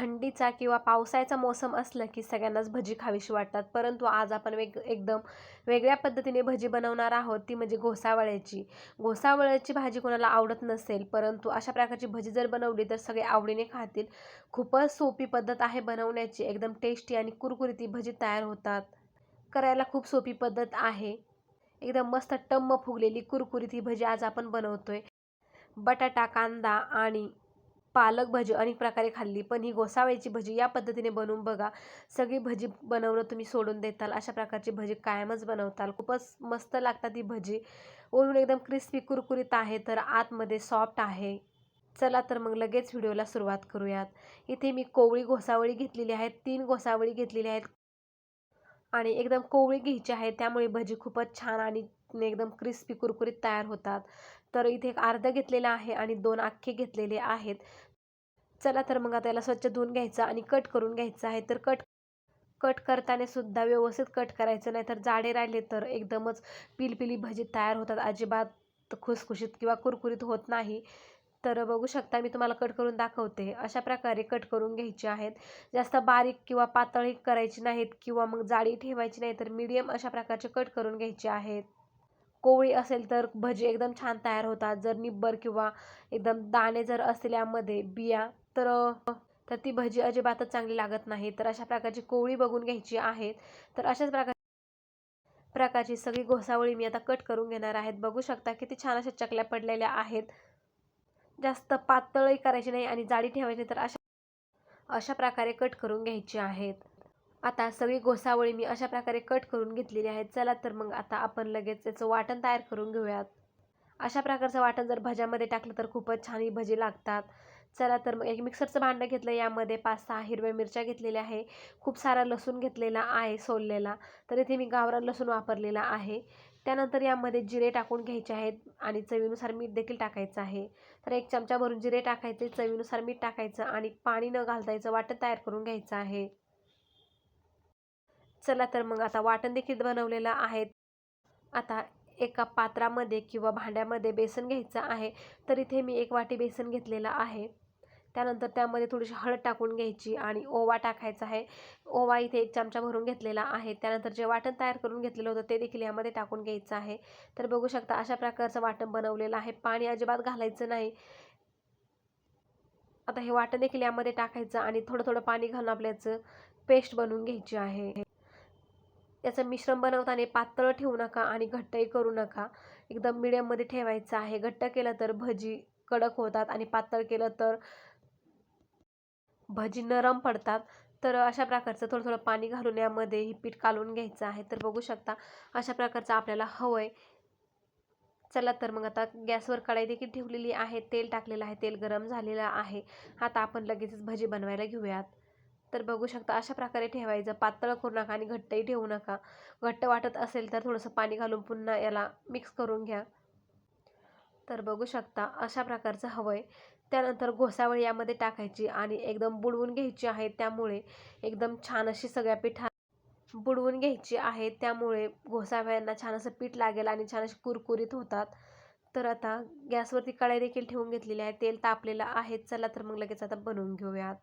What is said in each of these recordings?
थंडीचा किंवा पावसाळ्याचा मोसम असलं की सगळ्यांनाच भजी खावीशी वाटतात. परंतु आज आपण वेग एकदम वेगळ्या पद्धतीने भजी बनवणार आहोत. ती म्हणजे घोसावळ्याची. घोसावळ्याची भाजी कोणाला आवडत नसेल परंतु अशा प्रकारची भजी जर बनवली तर सगळे आवडीने खातील. खूपच सोपी पद्धत आहे बनवण्याची. एकदम टेस्टी आणि कुरकुरीती भजी तयार होतात. करायला खूप सोपी पद्धत आहे. एकदम मस्त टम्म फुगलेली कुरकुरीत ही भजी आज आपण बनवतोय. बटाटा कांदा आणि पालक भजी अनेक प्रकारे खाल्ली. पण ही गोसावळ्याची भजी या पद्धतीने बनवून बघा. सगळी भजी बनवणं तुम्ही सोडून देताल. अशा प्रकारची भजी कायमच बनवताल. खूपच मस्त लागतात ही भजी. वरून एकदम क्रिस्पी कुरकुरीत आहे तर आतमध्ये सॉफ्ट आहे. चला तर मग लगेच व्हिडिओला सुरुवात करूयात. इथे मी कोवळी घोसावळी घेतलेली आहेत तीन घोसावळी घेतलेली आहेत. आणि एकदम कोवळी घ्यायची आहे. त्यामुळे भजी खूपच छान आणि एकदम क्रिस्पी कुरकुरीत तयार होतात. तर इथे एक अर्धा घेतलेला आहे आणि दोन अख्खे घेतलेले आहेत. चला तर मग आता याला स्वच्छ धुवून घ्यायचं आणि कट करून घ्यायचं आहे. तर कट कट करताना सुद्धा व्यवस्थित कट करायचं नाही तर जाडे राहिले तर एकदमच पिलपिली भजी तयार होतात. अजिबात खुसखुशीत किंवा कुरकुरीत होत नाही. तर बघू शकता मी तुम्हाला कट करून दाखवते. अशा प्रकारे कट करून घ्यायचे आहेत. जास्त बारीक किंवा पातळी करायची नाहीत किंवा मग जाडी ठेवायची नाही तर मीडियम अशा प्रकारचे कट करून घ्यायचे आहेत. कोवळी असेल तर भजी एकदम छान तयार होतात. जर निब्बर किंवा एकदम दाणे जर असतील यामध्ये बिया तर तर ती भजी अजिबातच चांगली लागत नाही. तर अशा प्रकारची कोवळी बघून घ्यायची आहेत. तर अशाच प्रकार प्रकारची सगळी घोसावळी मी आता कट करून घेणार आहेत. बघू शकता किती छान अशा चकल्या पडलेल्या आहेत. जास्त पातळही करायची नाही आणि जाडी ठेवायची तर अशा अशा प्रकारे कट करून घ्यायची आहेत. आता सगळी घोसावळी मी अशा प्रकारे कट करून घेतलेली आहेत. चला तर मग आता आपण लगेच त्याचं वाटण तयार करून घेऊयात. अशा प्रकारचं वाटण जर भज्यामध्ये टाकलं तर खूपच छान ही भजी लागतात. चला तर मग एक मिक्सरचं भांडं घेतलं. यामध्ये पाच सहा हिरव्या मिरच्या घेतलेल्या आहे. खूप सारा लसूण घेतलेला आहे सोललेला. तर इथे मी गावरान लसूण वापरलेला आहे. त्यानंतर यामध्ये जिरे टाकून घ्यायचे आहेत आणि चवीनुसार मीठ देखील टाकायचं आहे. तर एक चमचा भरून जिरे टाकायचे चवीनुसार मीठ टाकायचं आणि पाणी न घालतायचं वाटण तयार करून घ्यायचं आहे. चला तर मग आता वाटण देखील बनवलेलं आहे. आता एका पात्रामध्ये किंवा भांड्यामध्ये बेसन घ्यायचं आहे. तर इथे मी एक वाटी बेसन घेतलेलं आहे. त्यानंतर त्यामध्ये थोडीशी हळद टाकून घ्यायची आणि ओवा टाकायचा आहे. ओवा इथे एक चमचा भरून घेतलेला आहे. त्यानंतर जे वाटण तयार करून घेतलेलं होतं ते देखील यामध्ये टाकून घ्यायचं आहे. तर बघू शकता अशा प्रकारचं वाटण बनवलेलं आहे. पाणी अजिबात घालायचं नाही. आता हे वाटण देखील यामध्ये टाकायचं आणि थोडं थोडं पाणी घालून आपल्याचं पेस्ट बनवून घ्यायची आहे. याचं मिश्रण बनवताना पातळ ठेवू नका आणि घट्टही करू नका. एकदम मिडियममध्ये ठेवायचं आहे. घट्ट केलं तर भजी कडक होतात आणि पातळ केलं तर भजी नरम पडतात. तर अशा प्रकारचं थोडं थोडं पाणी घालून यामध्ये ही पीठ कालवून घ्यायचं आहे. तर बघू शकता अशा प्रकारचं आपल्याला हवं आहे चला तर मग आता गॅसवर कढाई देखील ठेवलेली आहे. तेल टाकलेलं आहे. तेल गरम झालेलं आहे. आता आपण लगेचच भजी बनवायला घेऊयात. तर बघू शकता अशा प्रकारे ठेवायचं. पातळ करू नका आणि घट्टही ठेवू नका. घट्ट वाटत असेल तर थोडंसं पाणी घालून पुन्हा याला मिक्स करून घ्या. तर बघू शकता अशा प्रकारचं हवं आहे त्यानंतर घोसावळी यामध्ये टाकायची आणि एकदम बुडवून घ्यायची आहे. त्यामुळे एकदम छान अशी सगळ्या पिठा बुडवून घ्यायची आहे त्यामुळे घोसावळ्यांना छान असं पीठ लागेल आणि छान असे कुरकुरीत होतात. तर आता गॅसवरती कढाई देखील ठेवून घेतलेली आहे. तेल तापलेलं आहे. चला तर मग लगेच आता बनवून घेऊयात.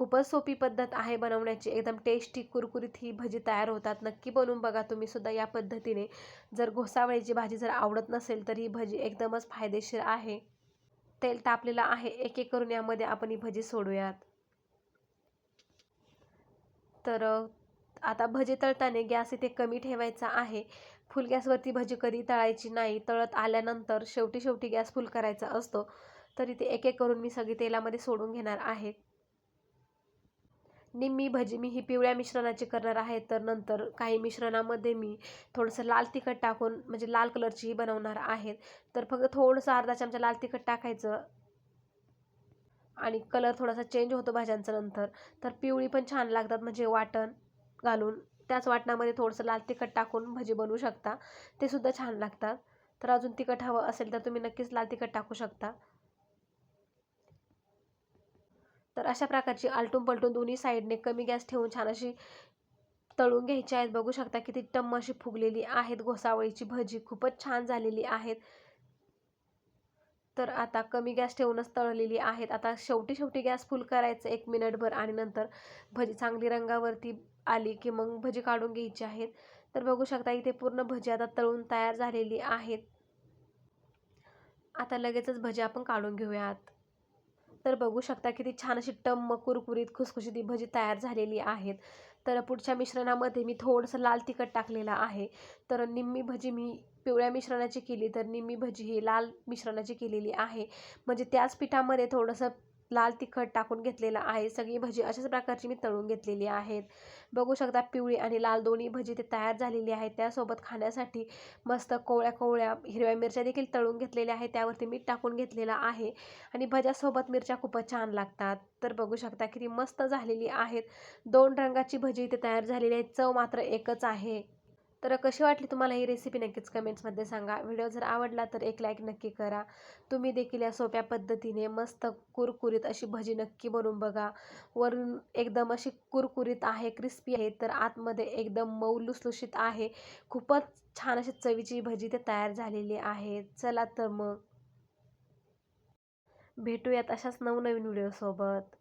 खूपच सोपी पद्धत आहे बनवण्याची. एकदम टेस्टी कुरकुरीत ही भजी तयार होतात. नक्की बनवून बघा. तुम्ही सुद्धा या पद्धतीने. जर घोसावळीची भाजी जर आवडत नसेल तर ही भजी एकदमच फायदेशीर आहे. तेल तापलेलं आहे. एक एक करून यामध्ये आपण ही भजी सोडूयात. तर आता भजी तळताना गॅस इथे कमी ठेवायचा आहे. फुल गॅसवरती भजी कधी तळायची नाही. तळत आल्यानंतर शेवटी शेवटी गॅस फुल करायचा असतो. तर इथे एक एक करून मी सगळी तेलामध्ये सोडून घेणार आहे. निम्मी भजी मी ही पिवळ्या मिश्रणाची करणार आहे. तर नंतर काही मिश्रणामध्ये मी थोडंसं लाल तिखट टाकून म्हणजे लाल कलरचीही बनवणार आहेत तर फक्त थोडंसं अर्धा चमचा लाल तिखट टाकायचं. आणि कलर थोडासा चेंज होतो भाज्यांचं नंतर. तर पिवळी पण छान लागतात म्हणजे वाटण घालून. त्याच वाटणामध्ये थोडंसं लाल तिखट टाकून भजी बनवू शकता. ते सुद्धा छान लागतात. तर अजून तिखट हवं असेल तर तुम्ही नक्कीच लाल तिखट टाकू शकता. तर अशा प्रकारची आलटून पलटून दोन्ही साईडने कमी गॅस ठेवून छान अशी तळून घ्यायची आहेत. बघू शकता किती टम्म अशी फुगलेली आहेत. घोसावळीची भजी खूपच छान झालेली आहेत. तर आता कमी गॅस ठेवूनच तळलेली आहेत. आता शेवटी शेवटी गॅस फुल करायचं एक मिनिटभर आणि नंतर भजी चांगली रंगावरती आली की मग भजी काढून घ्यायची आहेत. तर बघू शकता इथे पूर्ण भजी आता तळून तयार झालेली आहेत. आता लगेचच भजी आपण काढून घेऊयात. तर बघू शकता किती छान अशी टम्म कुरकुरीत खुसखुशीत ही भजी तयार झालेली आहेत. तर पुढच्या मिश्रणामध्ये मी थोडंसं लाल तिखट टाकलेलं आहे. तर निम्मी भजी मी पिवळ्या मिश्रणाची केली. तर निम्मी भजी ही लाल मिश्रणाची केलेली आहे. म्हणजे त्याच पिठामध्ये थोडंसं लाल तिखट टाकून घेतलेलं आहे. सगळी भजी अशाच प्रकारची मी तळून घेतलेली आहेत. बघू शकता पिवळी आणि लाल दोन्ही भजी ते तयार झालेली आहेत. त्यासोबत खाण्यासाठी मस्त कोवळ्या कोवळ्या हिरव्या मिरच्या देखील तळून घेतलेल्या आहेत. त्यावरती मीठ टाकून घेतलेलं आहे आणि भज्यासोबत मिरच्या खूपच छान लागतात. तर बघू शकता किती मस्त झालेली आहेत. दोन रंगाची भजी इथे तयार झालेली आहे चव मात्र एकच आहे. तर कशी वाटली तुम्हाला ही रेसिपी नक्कीच कमेंट्समध्ये सांगा. व्हिडिओ जर आवडला तर एक लाईक नक्की करा. तुम्ही देखील या सोप्या पद्धतीने मस्त कुरकुरीत अशी भजी नक्की बनवून बघा. वरून एकदम अशी कुरकुरीत आहे क्रिस्पी आहे तर आतमध्ये एकदम मऊ लुसलुशीत आहे. खूपच छान अशी चवीची भजी ते तयार झालेली आहे. चला तर मग भेटूयात अशाच नवनवीन व्हिडिओसोबत